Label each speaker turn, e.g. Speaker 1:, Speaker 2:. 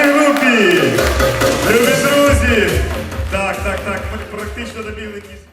Speaker 1: нашій групі! Любі друзі! Так, так, так, практично добігли кінця.